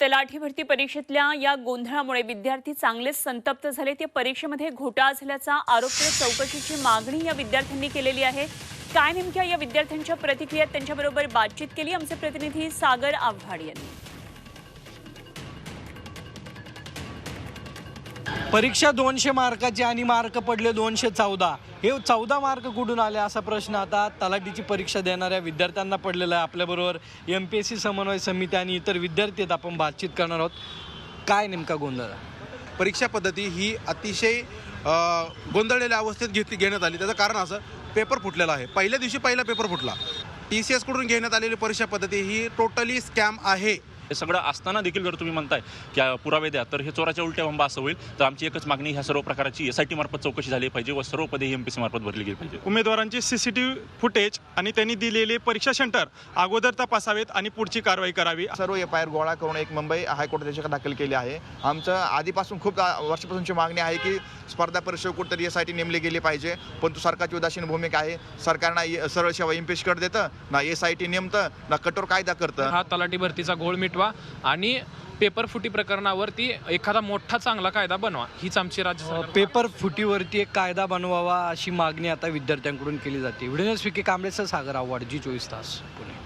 तलाठी भरती परीक्षेतल्या या गोंधळामुळे विद्यार्थी चांगलेच संतप्त झाले. ते परीक्षेमध्ये घोटाळा झाल्याचा आरोप करत चौकशीची मागणी या विद्यार्थ्यांनी केलेली आहे. काय नेमक्या या विद्यार्थ्यांच्या प्रतिक्रियात त्यांच्याबरोबर बातचीत केली. आमचे प्रतिनिधी सागर आव्हाड यांनी. परीक्षा दोनशे मार्काची आणि मार्क पडले दोनशे चौदा. हे चौदा मार्क कुठून आले असा प्रश्न आता तलाठीची परीक्षा देणाऱ्या विद्यार्थ्यांना पडलेला आहे. आपल्याबरोबर एम पी एस सी समन्वय समिती आणि इतर विद्यार्थी आहेत. आपण बातचीत करणार आहोत. काय नेमका गोंधळ? परीक्षा पद्धती ही अतिशय गोंधळलेल्या अवस्थेत घेतली घेण्यात आली. त्याचं कारण असं पेपर फुटलेला आहे. पहिल्या दिवशी पहिला पेपर फुटला. टी सी एसकडून घेण्यात आलेली परीक्षा पद्धती ही टोटली स्कॅम आहे. हे सगळं असताना देखील जर तुम्ही म्हणताय की पुरावे द्या तर हे चोराच्या उलट्या वंबा असं होईल. तर आमची एकच मागणी ह्या सर्व प्रकारची एस आय टी मार्फत चौकशी झाली पाहिजे व सर्व पदे एम पी सी मार्फत भरली गेली पाहिजे. उमेदवारांचे C C T V footage आणि त्यांनी दिलेले परीक्षा सेंटर अगोदर तपासावेत आणि पुढची कारवाई करावी. सर्व एफ आय आर गोळा करून एक मुंबई हायकोर्टात दाखल केली आहे. आमचं आधीपासून खूप वर्षापासूनची मागणी आहे की स्पर्धा परीक्षा कुठेतरी एस आय टी नेमली गेली पाहिजे. परंतु सरकारची उदासीन भूमिका आहे. सरकार ना सरळ सेवा इम्पेशकडे देतं ना एस आय टी नेमतं ना कठोर कायदा करतं. हा तलाठी भरतीचा घोळ मिटवा आणि पेपर फुटी प्रकरणावरती एखादा मोठा चांगला कायदा बनवा. हीच आमची राज्य पेपर फुटीवरती एक कायदा बनवावा अशी मागणी आता विद्यार्थ्यांकडून केली जाते. व्हिडिओ स्पीके कांबळेसह सागर आव्हाड जी चोवीस तास पुणे.